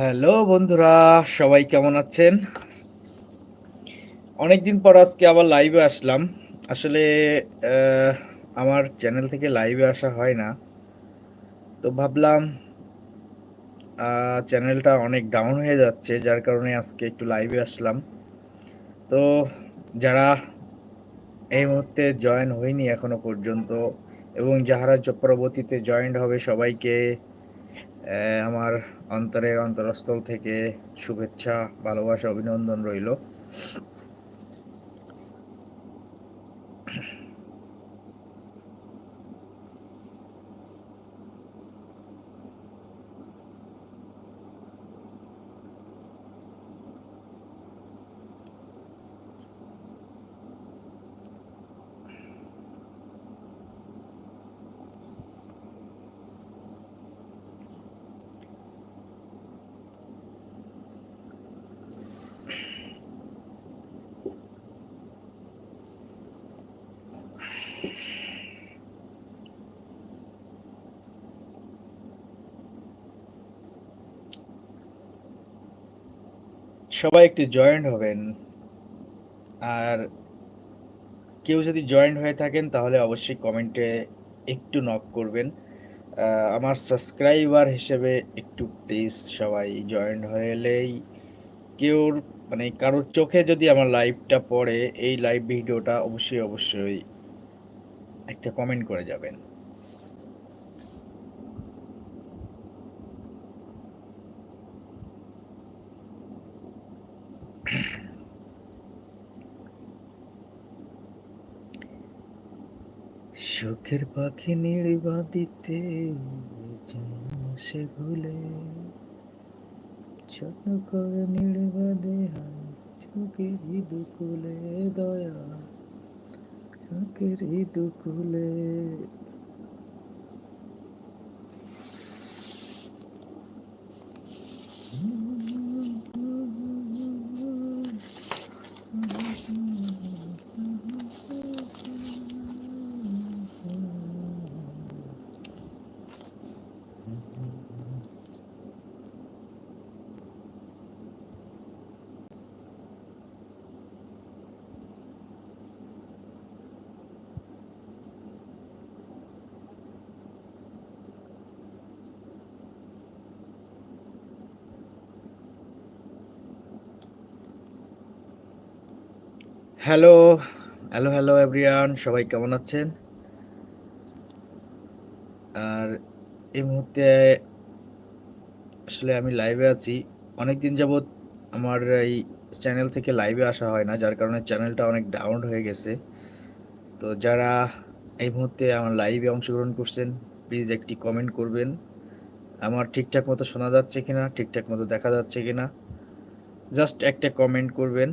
Hello বন্ধুরা, সবাই কেমন আছেন? অনেকদিন পর আজকে আবার লাইভে আসলাম। আসলে আমার চ্যানেল থেকে লাইভে আসা হয় না। তো ভাবলাম চ্যানেলটা অনেক ডাউন হয়ে যাচ্ছে, যার কারণে আজকে একটু লাইভে আসলাম। তো যারা এই মুহূর্তে জয়েন হয়নি এখনও পর্যন্ত এবং যাহারা পরবর্তীতে জয়েন্ট হবে সবাইকে আমার অন্তরের অন্তরস্থল থেকে শুভেচ্ছা ভালোবাসা অভিনন্দন রইল। সবাই একটু জয়েন্ট হবেন। আর কেউ যদি জয়েন্ট হয়ে থাকেন, তাহলে অবশ্যই কমেন্টে একটু নক করবেন। আমার সাবস্ক্রাইবার হিসেবে একটু প্লিজ সবাই জয়েন্ট হয়ে এলেই কেউর মানে কারোর চোখে যদি আমার লাইভটা পড়ে, এই লাইভ ভিডিওটা অবশ্যই অবশ্যই একটা কমেন্ট করে যাবেন। সুখের পাখি নির্বাদিতে সে ভুলে। যত্ন করে নির্বাদে চোখের দুকুলে দয়া চোখের দুকুলে হ্যালো হ্যালো হ্যালো এভরিওয়ান সবাই কেমন আছেন? আর এই মুহূর্তে আসলে আমি লাইভে আছি। অনেক দিন যাবৎ আমার এই চ্যানেল থেকে লাইভে আসা হয় না, যার কারণে চ্যানেলটা অনেক ডাউন হয়ে গেছে। তো যারা এই মুহূর্তে আমার লাইভে অংশগ্রহণ করছেন প্লিজ একটি কমেন্ট করবেন। আমার ঠিকঠাক মতো শোনা যাচ্ছে কিনা, ঠিকঠাক মতো দেখা যাচ্ছে কিনা জাস্ট একটা কমেন্ট করবেন।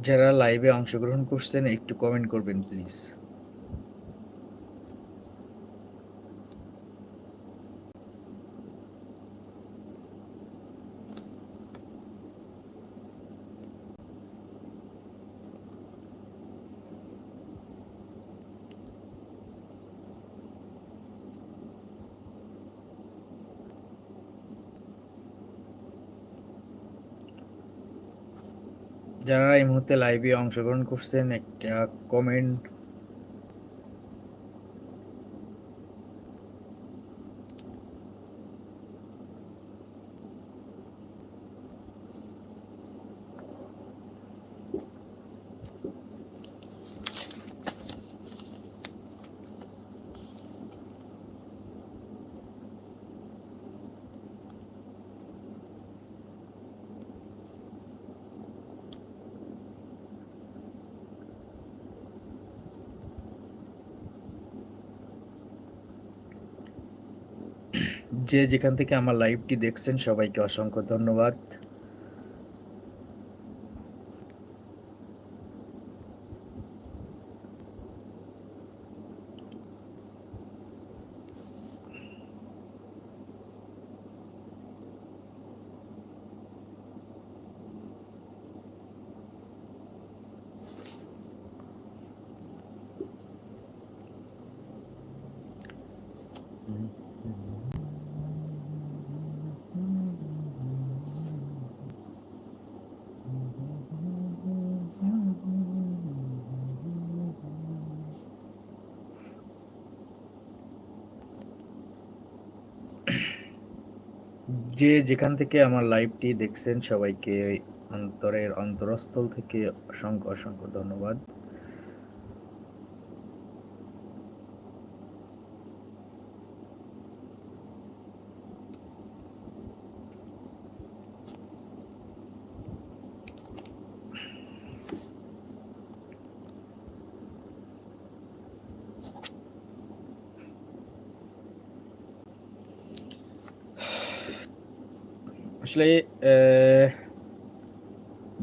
যারা লাইভে অংশগ্রহণ করছেন একটু কমেন্ট করবেন প্লিজ যারা এই মুহূর্তে লাইভে অংশগ্রহণ করছেন একটা কমেন্ট যে যেখান থেকে আমার লাইভটি দেখছেন সবাইকে অসংখ্য ধন্যবাদ Mm-hmm. যে যেখান থেকে আমার লাইভটি দেখছেন সবাইকে অন্তরের অন্তরস্থল থেকে অসংখ্য অসংখ্য ধন্যবাদ। আসলে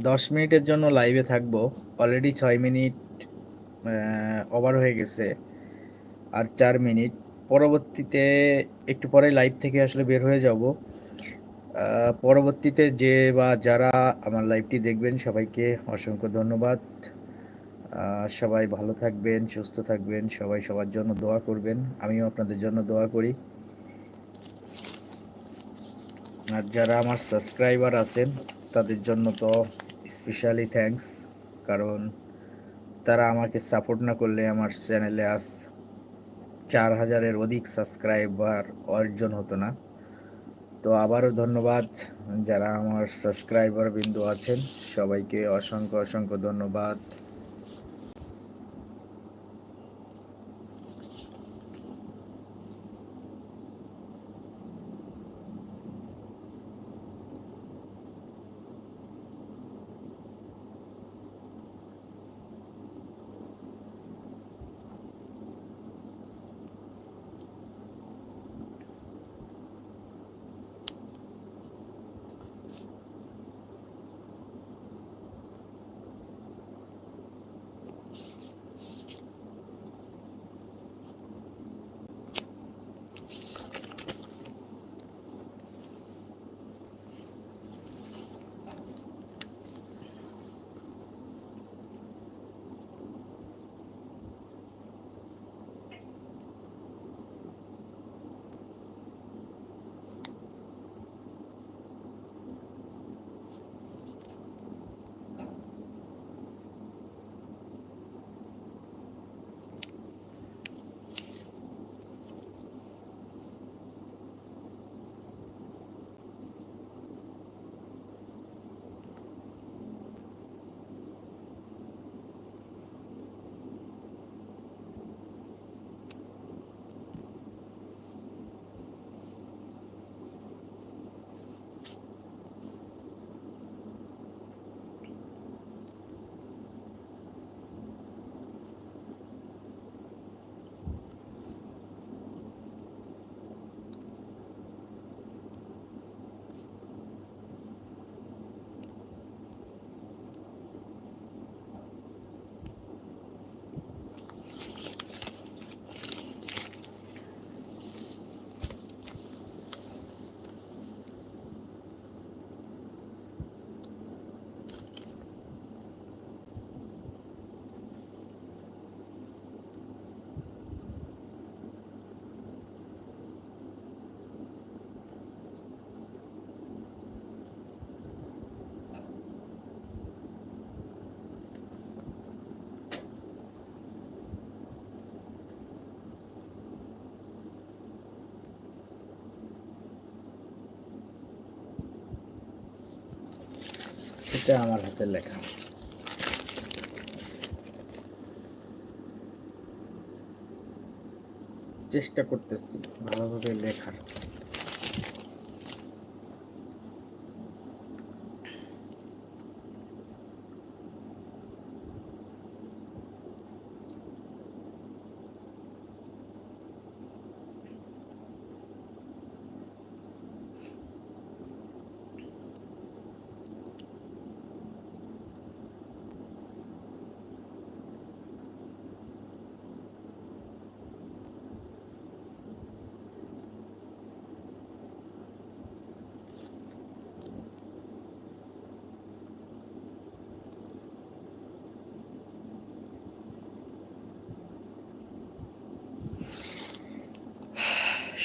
দশ মিনিটের জন্য লাইভে থাকব। অলরেডি ছয় মিনিট ওভার হয়ে গেছে, আর চার মিনিট। পরবর্তীতে, একটু পরে লাইভ থেকে আসলে বের হয়ে যাব। পরবর্তীতে যে বা যারা আমার লাইভটি দেখবেন, সবাইকে অসংখ্য ধন্যবাদ। সবাই ভালো থাকবেন, সুস্থ থাকবেন, সবাই সবার জন্য দোয়া করবেন। আমিও আপনাদের জন্য দোয়া করি। আর যারা আমার সাবস্ক্রাইবার আছেন, তাদের জন্য তো স্পেশালি থ্যাঙ্কস কারণ তারা আমাকে সাপোর্ট না করলে আমার চ্যানেলে আজ চার হাজারের অধিক সাবস্ক্রাইবার অর্জন হতো না। তো আবারও ধন্যবাদ যারা আমার সাবস্ক্রাইবার বিন্দু আছেন, সবাইকে অসংখ্য অসংখ্য ধন্যবাদ। এটা আমার হাতে লেখা। চেষ্টা করতেছি ভালোভাবে লেখার।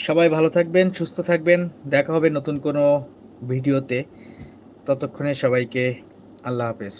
সবাই ভালো থাকবেন সুস্থ থাকবেন। দেখা হবে নতুন কোনো ভিডিওতে। ততক্ষণে সবাইকে আল্লাহ হাফেজ।